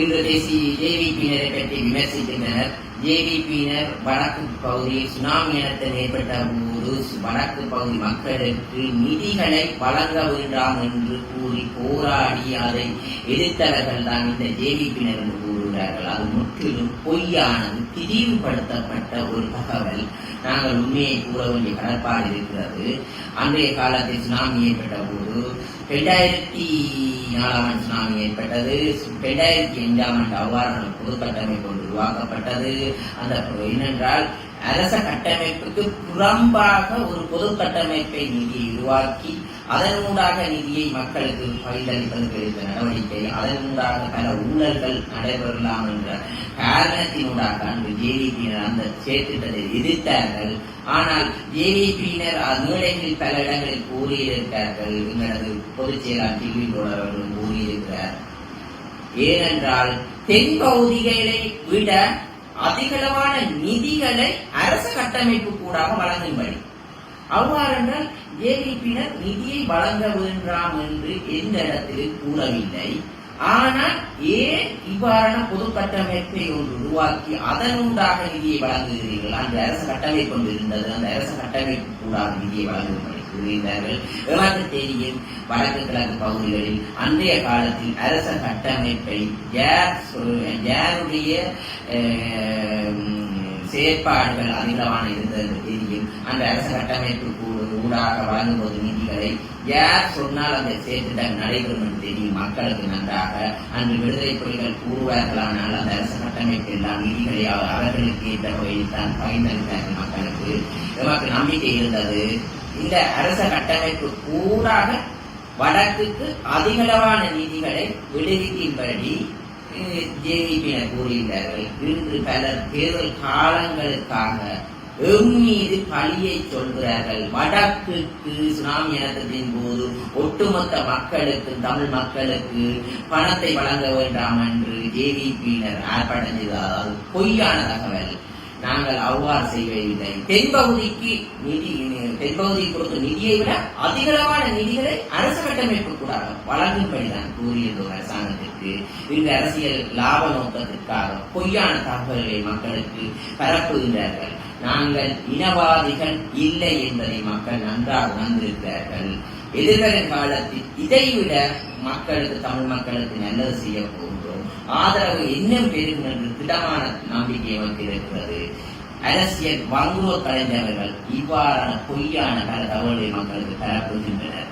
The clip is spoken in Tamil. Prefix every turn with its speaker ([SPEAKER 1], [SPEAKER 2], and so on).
[SPEAKER 1] இன்று தேசிய ஜேவிபியினரை பற்றி விமர்சிக்கின்றனர். ஜேவிபியினர் வடக்கு பகுதி சுனாமி இனத்தில் ஏற்பட்ட போது வடக்கு பகுதி மக்களுக்கு நிதிகளை வழங்க வேண்டாம் என்று கூறி போராடி அதை எதிர்த்தவர்கள் தான் இந்த ஜேவிபியினர் என்று கூறுகிறார்கள். அது முற்றிலும் பொய்யானது திரிவுபடுத்தப்பட்ட ஒரு தகவல். நாங்கள் உண்மையை கூற வேண்டிய கடற்பாடு இருக்கிறது. அன்றைய காலத்தில் சுனாமி ஏற்பட்ட போது ரெண்டாயிரத்தி நாலாம் ஆண்டு சுனாமி ஏற்பட்டது. ரெண்டாயிரத்தி அஞ்சாம் ஆண்டு அவ்வாறு பொது கட்டமைப்பு ஒன்று உருவாக்கப்பட்டது. அந்த என்னென்றால் அரச கட்டமைப்புக்கு புறம்பாக ஒரு பொது கட்டமைப்பை நிதியை உருவாக்கி அதனூடாக நிதியை மக்களுக்கு பகிர்ந்தளிப்பதற்கு எடுத்த நடவடிக்கை. அதனூடாக பல ஊழல்கள் நடைபெறலாம் என்ற காரணத்தினூடாக அன்று ஜேடிபியினர் அந்த சேர்த்திட்டத்தை எதிர்த்தார்கள். ஆனால் ஜேவிபியினர் மேடைகளில் பல இடங்களில் கூறியிருக்கிறார்கள். எங்களது பொதுச் செயலாளர் டிவி அவர்கள் கூறியிருக்கிறார். ஏனென்றால் தென் பகுதிகளை விட அதிகளவான நிதிகளை அரச கட்டமைப்பு கூடாக வழங்கும்படி. அவ்வாறென்றால் ஏடிபியினர் நிதியை வழங்க வேண்டாம் என்று எந்த இடத்திலும் கூறவில்லை. ஆனால் ஏன் இவ்வாறான பொது கட்டமைப்பை ஒன்று உருவாக்கி அதனுண்டாக நிதியை வழங்குகிறீர்கள்? அந்த அரசு கட்டமைப்பு கொண்டு இருந்தது அந்த அரசு கட்டமைப்பு கூடாக நிதியை வழங்கும்படி. புரிந்தார்கள். எவ்வாறு தேதியில் வடக்கு கிழக்கு பகுதிகளில் அன்றைய காலத்தில் அரச கட்டமைப்பை யார் யாருடைய செயற்பாடுகள் அதிகமான இருந்தது தெரியும்? அந்த அரச கட்டமைப்பு ஊடாக வழங்கும்போது நிதிகளை யார் சொன்னால் அந்த செயற்திட்டம் நடைபெறும் என்று தெரியும்? மக்களுக்கு நன்றாக அன்று விடுதலை புலிகள் கூறுவார்களானால் அந்த அரச கட்டமைப்பு எல்லாம் நிதிகளை அவர்களுக்கு ஏற்ற வகையில் தான் பகிர்ந்தளித்தார்கள் மக்களுக்கு. நமக்கு நம்பிக்கை இருந்தது. இந்த அரச கட்டமைப்பு கூடாக வடக்குக்கு அதிகளவான நிதிகளை விடுவிக்கும்படி ஜேவிபியினர் கூறுகிறார்கள் இன்று பலர் தேர்தல் காலங்களுக்காக எம்மீது பழியை சொல்கிறார்கள். வடக்குக்கு சுனாமி இனத்தின் போது ஒட்டுமொத்த மக்களுக்கு தமிழ் மக்களுக்கு பணத்தை வழங்க வேண்டாம் என்று ஜேவிபியினர் ஆர்ப்பாட்டம் செய்தார் அது பொய்யான தகவல். நாங்கள் அவ்வாறு செய்வதில்லை தென்பகுதிக்கு நிதி தென்பகுதி கொடுத்த நிதியை விட அதிகளவான நிதிகளை அரசு கட்டமைப்பு கூட வழங்கும்படிதான் கூறியது அரசாங்கத்திற்கு. இந்த அரசியல் லாப நோக்கத்திற்காக பொய்யான தகவல்களை மக்களுக்கு பரப்புகின்றார்கள். நாங்கள் இனவாதிகள் இல்லை என்பதை மக்கள் நன்றாக உணர்ந்திருக்கிறார்கள். எதிர்வரும் காலத்தில் இதைவிட மக்களுக்கு தமிழ் மக்களுக்கு நல்லது செய்ய போகின்றோம். ஆதரவு இன்னும் பெருகும் என்று திடமான நம்பிக்கை நமக்கு இருக்கிறது. அரசியல் வங்குரோர் கலைஞர்கள் இவ்வாறான பொய்யான பல தகவல்களை மக்களுக்கு தரப்படுகின்றனர்.